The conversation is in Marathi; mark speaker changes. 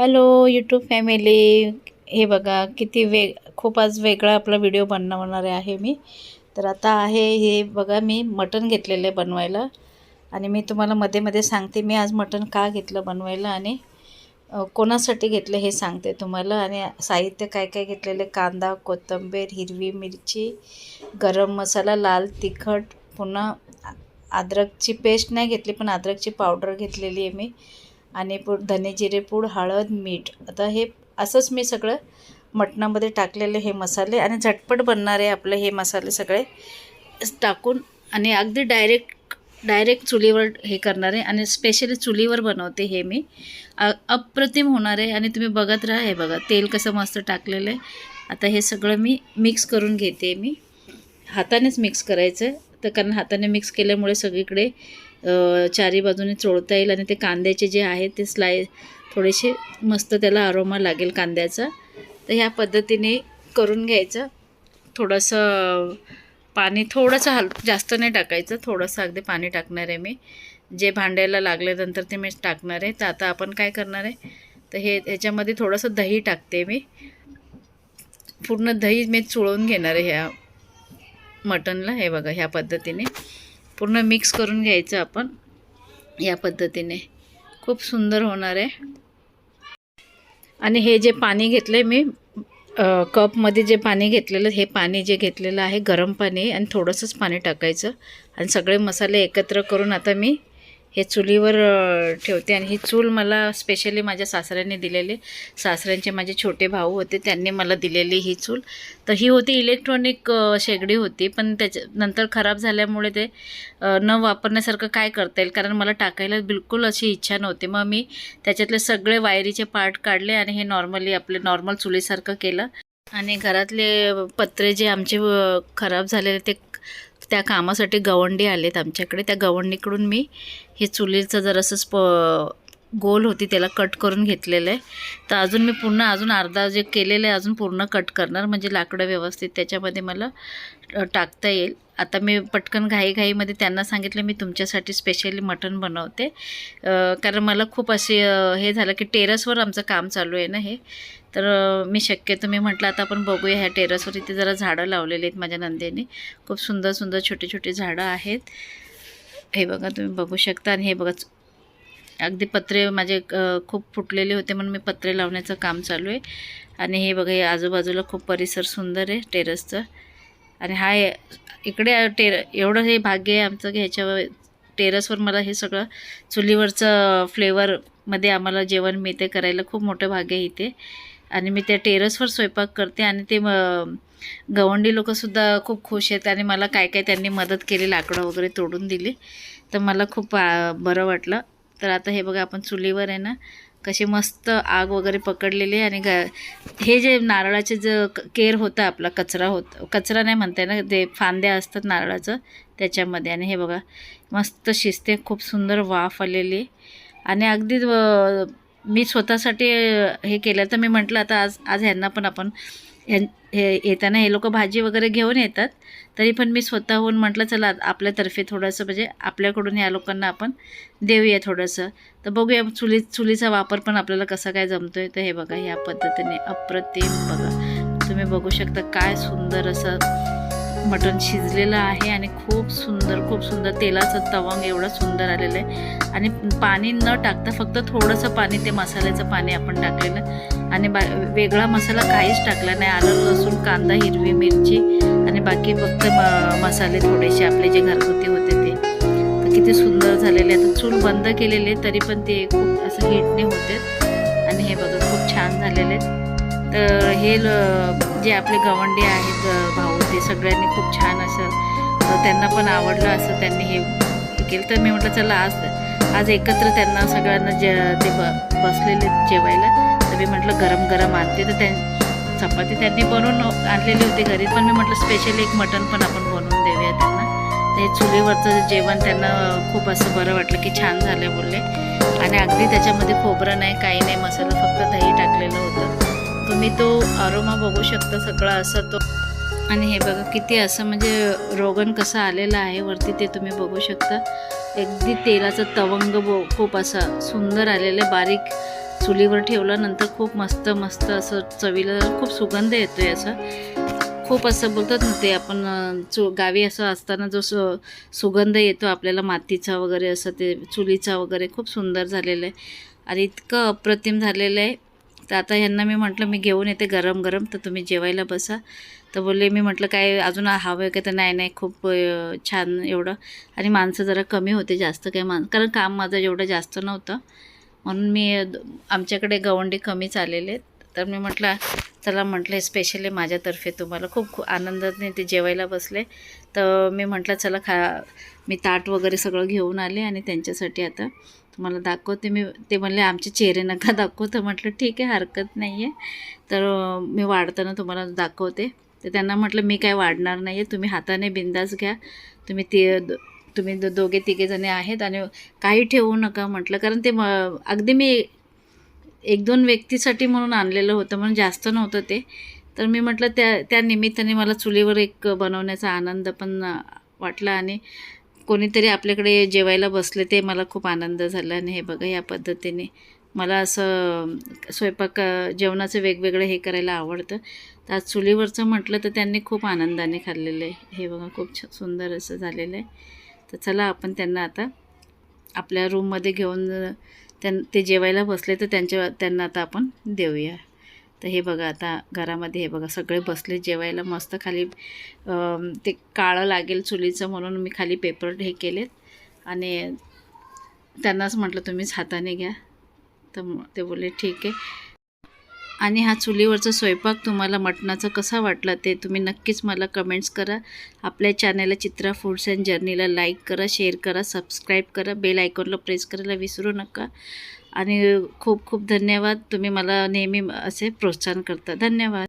Speaker 1: हॅलो यूट्यूब फॅमिली हे बघा किती वेग खूप आज वेगळा आपला व्हिडिओ बनवणार आहे मी. तर आता आहे हे बघा मी मटण घेतलेलं आहे बनवायला. आणि मी तुम्हाला मध्ये मध्ये सांगते मी आज मटण का घेतलं बनवायला आणि कोणासाठी घेतलं हे सांगते तुम्हाला. आणि साहित्य काय काय घेतलेले कांदा कोथिंबीर हिरवी मिरची गरम मसाला लाल तिखट पुन्हा अद्रकची पेस्ट नाही घेतली पण अद्रकची पावडर घेतलेली आहे मी. आणि पूड धने जिरे पूड हळद मीठ. आता हे असंच मी सगळं मटणामध्ये टाकलेले हे मसाले आणि झटपट बनणारे आपले हे मसाले सगळे टाकून आणि अगदी डायरेक्ट डायरेक्ट चुलीवर हे करणारे आणि स्पेशली चुलीवर बनवते हे मी. अप्रतिम होणार आहे आणि तुम्ही बघत राहा हे बघा तेल कसं मस्त टाकलेलं आहे. आता हे सगळं मी मिक्स करून घेते मी. हातानेच मिक्स करायचं तर कारण हाताने मिक्स केल्यामुळे सगळीकडे चारी बाजूने चोळता येईल आणि ते कांद्याचे जे आहेत ते स्लाय थोडेसे मस्त त्याला अरोमा लागेल कांद्याचा. तर ह्या पद्धतीने करून घ्यायचं. थोडंसं पाणी थोडंसं हल जास्त नाही टाकायचं. थोडंसं अगदी पाणी टाकणार आहे मी. जे भांड्याला लागल्यानंतर ते मी टाकणार आहे. तर आता आपण काय करणार आहे? तर हे ह्याच्यामध्ये थोडंसं दही टाकते मी. पूर्ण दही मी चुळवून घेणार आहे ह्या मटनला हे बघा ह्या पद्धतीने. पूर्ण मिक्स करून घ्यायचं आपण या पद्धतीने. खूप सुंदर होणार आहे. आणि हे जे पाणी घेतलं आहे मी कपमध्ये जे पाणी घेतलेलं हे पाणी जे घेतलेलं आहे गरम पाणी आणि थोडंसंच पाणी टाकायचं. आणि सगळे मसाले एकत्र करून आता मी हे चुलीवर ठेवते आणि ही चूल मला स्पेशली माझ्या सासऱ्याने दिलेली. सासऱ्यांचे माझे छोटे भाऊ होते त्यांनी मला दिलेली ही चूल. तर ही होती इलेक्ट्रॉनिक शेगडी होती पण त्याच्या नंतर खराब झाल्यामुळे ते न वापरण्यासारखं काय करता येईल? कारण मला टाकायला बिलकुल अशी इच्छा नव्हती. मग मी त्याच्यातले सगळे वायरीचे पार्ट काढले आणि हे नॉर्मली आपले नॉर्मल चुलीसारखं केलं. आणि घरातले पत्रे जे आमचे खराब झालेले ते त्या कामासाठी गवंडी आलेत आमच्याकडे. त्या गवंडीकडून मी हे चुलीचं जरासं स्प गोल होती त्याला कट करून घेतलेलं आहे. तर अजून मी पूर्ण अजून अर्धा जे केलेलं आहे अजून पूर्ण कट करणार. म्हणजे लाकडं व्यवस्थित त्याच्यामध्ये मला टाकता येईल. आता मी पटकन घाईघाईमध्ये त्यांना सांगितलं मी तुमच्यासाठी स्पेशली मटण बनवते. कारण मला खूप असे हे झालं की टेरसवर आमचं काम चालू आहे ना हे. तर मी शक्यतो मी म्हटलं आता आपण बघूया ह्या टेरेसवर इथे जरा झाडं लावलेली आहेत माझ्या नंदेने. खूप सुंदर सुंदर छोटे छोटे झाडं आहेत. हे बघा तुम्ही बघू शकता. आणि हे बघा अगदी पत्रे माझे खूप फुटलेले होते म्हणून मी पत्रे लावण्याचं काम चालू आहे. आणि हे बघा हे आजूबाजूला खूप परिसर सुंदर आहे टेरेसचं आणि हा इकडे टेर एवढं हे भाग्य आहे आमचं की ह्याच्यावर टेरेसवर मला हे सगळं चुलीवरचं फ्लेवरमध्ये आम्हाला जेवण मिळते करायला. खूप मोठं भाग्य आहे इथे. आणि मी त्या टेरेसवर स्वयंपाक करते आणि ते गवंडी लोकंसुद्धा खूप खुश आहेत आणि मला काय काय त्यांनी मदत केली लाकडं वगैरे तोडून दिली तर मला खूप बरं वाटलं तर आता हे बघा आपण चुलीवर आहे ना कशी मस्त आग वगैरे पकडलेली आहे आणि ग हे जे नारळाचे जे केर होता आपला कचरा होत कचरा नाही म्हणताय ना ते फांद्या असतात नारळाचं त्याच्यामध्ये आणि हे बघा मस्त शिजते खूप सुंदर वाफ आलेली आहे. आणि अगदी मी स्वतःसाठी हे केलं. तर मी म्हटलं आता आज आज ह्यांना पण आपण ह्यां हे येताना हे लोक भाजी वगैरे घेऊन येतात. तरी पण मी स्वतःहून म्हटलं चला आपल्यातर्फे थोडंसं म्हणजे आपल्याकडून या लोकांना आपण देऊया थोडंसं. तर बघूया चुली चुलीचा वापर पण आपल्याला कसा काय जमतोय. तर हे बघा ह्या पद्धतीने अप्रतिम बघा. तुम्ही बघू शकता काय सुंदर असं मटण शिजलेलं आहे आणि खूप सुंदर खूप सुंदर तेलाचं तवंग एवढं सुंदर आलेलं आहे. आणि पाणी न टाकता फक्त थोडंसं पाणी ते मसाल्याचं पाणी आपण टाकलेलं. आणि बा वेगळा मसाला काहीच टाकला नाही. आलं लसूण कांदा हिरवी मिरची आणि बाकी फक्त म मसाले थोडेसे आपले जे घरगुती होते ते. किती सुंदर झालेले आहेत. चूल बंद केलेले तरी पण ते खूप असं हिटने होते. आणि हे बघा खूप छान झालेले आहेत. तर हे ल- जे आपले गवंडे आहेत भाऊ ते सगळ्यांनी खूप छान असं त्यांना पण आवडलं असं त्यांनी हे हे केलं. तर मी म्हटलं चला आज आज एकत्र त्यांना सगळ्यांना जे ते ब बसलेले जेवायला. तर मी म्हटलं गरम गरम आणते. तर त्यां चपाती त्यांनी बनवून आणलेली होती घरी पण मी म्हटलं स्पेशल एक मटण पण आपण बनवून देऊया त्यांना. ते चुलीवरचं जेवण त्यांना खूप असं बरं वाटलं की छान झालं बोलले. आणि अगदी त्याच्यामध्ये खोबरं नाही काही नाही मसाला फक्त दही टाकलेलं होतं. तुम्ही तो अरोमा बघू शकता सगळा असा तो. आणि हे बघा किती असं म्हणजे रोगन कसं आलेलं आहे वरती ते तुम्ही बघू शकता. अगदी तेलाचा तवंग बो खूप असा सुंदर आलेलं आहे. बारीक चुलीवर ठेवल्यानंतर खूप मस्त मस्त असं चवीला खूप सुगंध येतो आहे असं. खूप असं बोलतात ना ते आपण चु गावी असं असताना जो सु सुगंध येतो आपल्याला मातीचा वगैरे असं ते चुलीचा वगैरे खूप सुंदर झालेलं आहे. आणि इतकं अप्रतिम झालेलं आहे. तर आता ह्यांना मी म्हटलं मी घेऊन येते गरम गरम तर तुम्ही जेवायला बसा. तर बोलले मी म्हटलं काय अजून हवं आहे का? तर नाही नाही खूप छान एवढं. आणि माणसं जरा कमी होते जास्त काही मान कारण काम माझं एवढं जास्त नव्हतं. म्हणून मी आमच्याकडे गवंडी कमीच आलेले तर मी म्हटलं चला म्हटलं स्पेशली माझ्यातर्फे तुम्हाला खूप खूप आनंदाने ते जेवायला बसले. तर मी म्हटलं चला खा मी ताट वगैरे सगळं घेऊन आले आणि त्यांच्यासाठी आता मला दाखवते. मी ते म्हणले आमचे चेहरे नका दाखवू. तर म्हटलं ठीक आहे हरकत नाही आहे तर मी वाढताना तुम्हाला दाखवते. तर त्यांना म्हटलं मी काय वाढणार नाही आहे तुम्ही हाताने बिंदास घ्या. तुम्ही ते द- तुम्ही दो दोघे तिघे जणे आहेत आणि काही ठेवू नका. म्हटलं कारण ते म अगदी मी एक दोन व्यक्तीसाठी म्हणून आणलेलं होतं म्हणून जास्त नव्हतं ते. तर मी म्हटलं त्या त्या निमित्ताने मला चुलीवर एक बनवण्याचा आनंद पण वाटला आणि कोणीतरी आपल्याकडे जेवायला बसले ते मला खूप आनंद झाला. आणि हे बघा या पद्धतीने मला असं स्वयंपाक जेवणाचं वेगवेगळं हे करायला आवडतं. तर आज चुलीवरचं म्हटलं तर त्यांनी खूप आनंदाने खाल्लेलं आहे. हे बघा खूप छ सुंदर असं झालेलं आहे. तर चला आपण त्यांना आता आपल्या रूममध्ये घेऊन त्यां ते जेवायला बसले तर त्यांच्या त्यांना आता आपण देऊया. तर हे बघा आता घरामध्ये हे बघा सगळे बसले जेवायला मस्त खाली ते काळं लागेल चुलीचं म्हणून मी खाली पेपर हे केलेत. आणि त्यांनाच म्हटलं तुम्हीच हाताने घ्या. तर ते बोलले ठीक आहे. आणि हा चुलीवरचा स्वयंपाक तुम्हाला मटणाचा कसा वाटला ते तुम्ही नक्कीच मला कमेंट्स करा. आपल्या चॅनलला चित्रा फूड्स अँड जर्नीला लाईक करा शेअर करा सबस्क्राईब करा बेल आयकॉनला प्रेस करायला विसरू नका. आणि खूप खूप धन्यवाद. तुम्ही मला नेहमी असे प्रोत्साहन करता. धन्यवाद.